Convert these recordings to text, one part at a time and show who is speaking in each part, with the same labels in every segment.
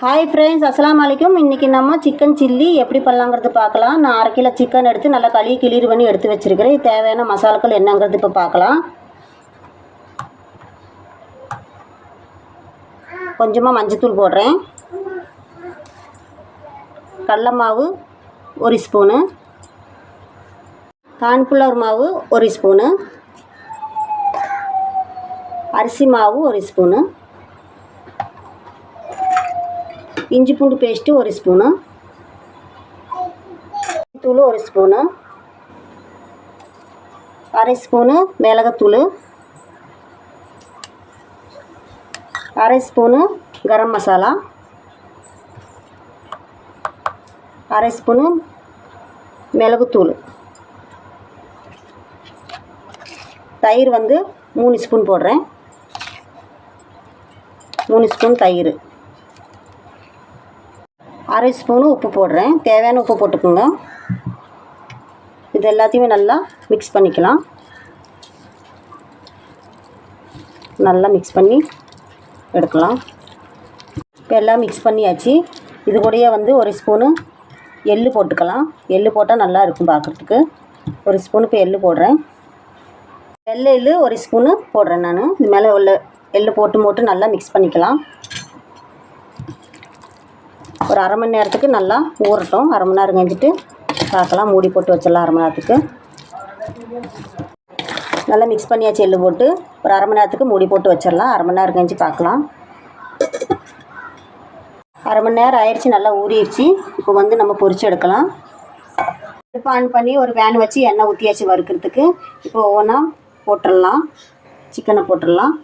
Speaker 1: Hi friends அஸ்லாம் வலைக்கும் இன்றைக்கி நம்ம சிக்கன் சில்லி எப்படி பண்ணலாங்கிறது பார்க்கலாம். நான் அரை கிலோ சிக்கன் எடுத்து நல்லா கழுவி கிளீர் பண்ணி எடுத்து வச்சுருக்கிறேன். தேவையான மசாலாக்கள் என்னங்கிறது இப்போ பார்க்கலாம். கொஞ்சமாக மஞ்சத்தூள் போடுறேன். கடல மாவு ஒரு ஸ்பூனு கார்ன்ஃப்ளவர் மாவு ஒரு ஸ்பூனு அரிசி மாவு ஒரு ஸ்பூனு இஞ்சி பூண்டு பேஸ்ட்டு ஒரு ஸ்பூனு. தூள் ஒரு ஸ்பூனு. அரை ஸ்பூனு மிளகுத்தூள். அரை ஸ்பூனு கரம் மசாலா. அரை ஸ்பூனு மிளகுத்தூள். தயிர் வந்து மூணு ஸ்பூன் போடுறேன். மூணு ஸ்பூன் தயிர். அரை ஸ்பூனு உப்பு போடுறேன். தேவையான உப்பு போட்டுக்கோங்க. இது எல்லாத்தையுமே நல்லா மிக்ஸ் பண்ணிக்கலாம். நல்லா மிக்ஸ் பண்ணி எடுக்கலாம். இப்போ எல்லாம் மிக்ஸ் பண்ணியாச்சு. இது கூடயே வந்து ஒரு ஸ்பூனு எள்ளு போட்டுக்கலாம். எள்ளு போட்டால் நல்லா இருக்கும் பார்க்குறதுக்கு ஒரு ஸ்பூனு இப்போ எள்ளு போடுறேன். வெள்ளை எள்ளு ஒரு ஸ்பூனு போடுறேன் நான். இது மேலே உள்ள எள்ளு போட்டு போட்டு நல்லா மிக்ஸ் பண்ணிக்கலாம். ஒரு அரை மணி நேரத்துக்கு நல்லா ஊறட்டும். அரை மணி நேரம் கழிஞ்சிட்டு பார்க்கலாம் மூடி போட்டு வச்சிடலாம் அரை மணி நேரத்துக்கு. நல்லா மிக்ஸ் பண்ணியாச்சு எள்ளு போட்டு. ஒரு அரை மணி நேரத்துக்கு மூடி போட்டு வச்சிடலாம். அரை மணி நேரம் கழிஞ்சு பார்க்கலாம் அரை மணி நேரம் ஆயிடுச்சு நல்லா ஊறிடுச்சு. இப்போ வந்து நம்ம பொரிச்சு எடுக்கலாம். அடுப்பு ஆன் பண்ணி ஒரு வேன் வச்சு எண்ணெய் ஊற்றியாச்சு வறுக்கிறதுக்கு. இப்போ ஒவ்வொன்றா போட்டுடலாம். சிக்கனை போட்டுடலாம்.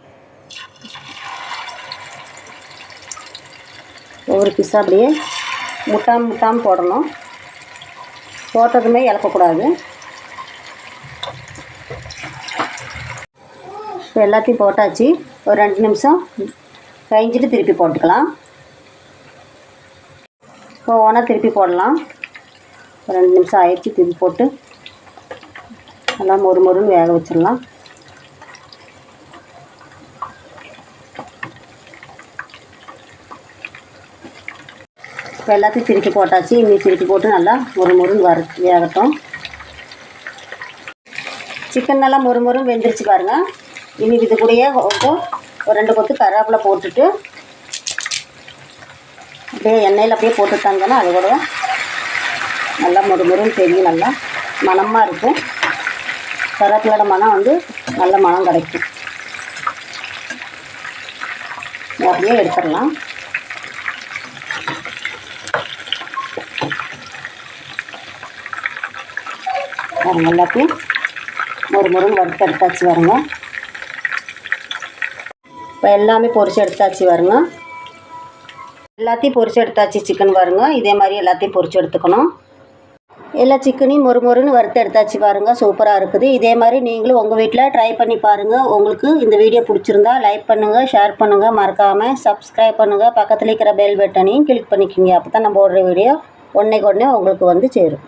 Speaker 1: ஒவ்வொரு பீஸாக அப்படியே முட்டாம் முட்டாம் போடணும். போட்டதுமே இழக்கக்கூடாது இப்போ எல்லாத்தையும் போட்டாச்சு. ஒரு ரெண்டு நிமிஷம் கழிஞ்சிட்டு திருப்பி போட்டுக்கலாம். இப்போ ஒன்றா திருப்பி போடலாம். ரெண்டு நிமிஷம் ஆயிடுச்சு திருப்பி போட்டு. நல்லா மொறு மொறுன்னு வேக வச்சிடலாம். இப்போ எல்லாத்தையும் திருப்பி போட்டாச்சு. இனி திருப்பி போட்டு நல்லா மொறு மொறுன்னு வறு வேகட்டும். சிக்கன் நல்லா மொறு மொறுன்னு வெந்துருச்சு பாருங்கள் இனி இது கூடயே ஒரு ரெண்டு கொத்து கருவேப்பிலை போட்டுட்டு அப்படியே எண்ணெயில் அப்படியே போட்டு தந்தோன்னா அது கூட நல்லா மொறு மொறுன்னு தெரியும் நல்லா. மணமாக இருக்கும். கருவேப்பிலோட மனம் வந்து நல்ல மனம் கிடைக்கும். அப்படியே எடுத்துடலாம். பாருங்க எல்லாத்தையும். ஒரு முருள் வறுத்து எடுத்தாச்சு வருங்க இப்போ எல்லாமே பொரிச்சு எடுத்தாச்சு வருங்க எல்லாத்தையும் பொரிச்சு எடுத்தாச்சு சிக்கன் பாருங்க. இதே மாதிரி எல்லாத்தையும் பொரிச்சு எடுத்துக்கணும். எல்லா சிக்கனையும் மொறு மொறுன்னு வறுத்து எடுத்தாச்சு பாருங்கள் சூப்பராக இருக்குது. இதே மாதிரி நீங்களும் உங்கள் வீட்டில் ட்ரை பண்ணி பாருங்கள் உங்களுக்கு இந்த வீடியோ பிடிச்சிருந்தா லைக் பண்ணுங்கள் ஷேர் பண்ணுங்கள் மறக்காமல் சப்ஸ்கிரைப் பண்ணுங்கள் பக்கத்தில் இருக்கிற பெல் பட்டனையும் கிளிக் பண்ணிக்கிங்க. அப்போ தான் நம்ம போடுற வீடியோ உடனே உடனே உங்களுக்கு வந்து சேரும்.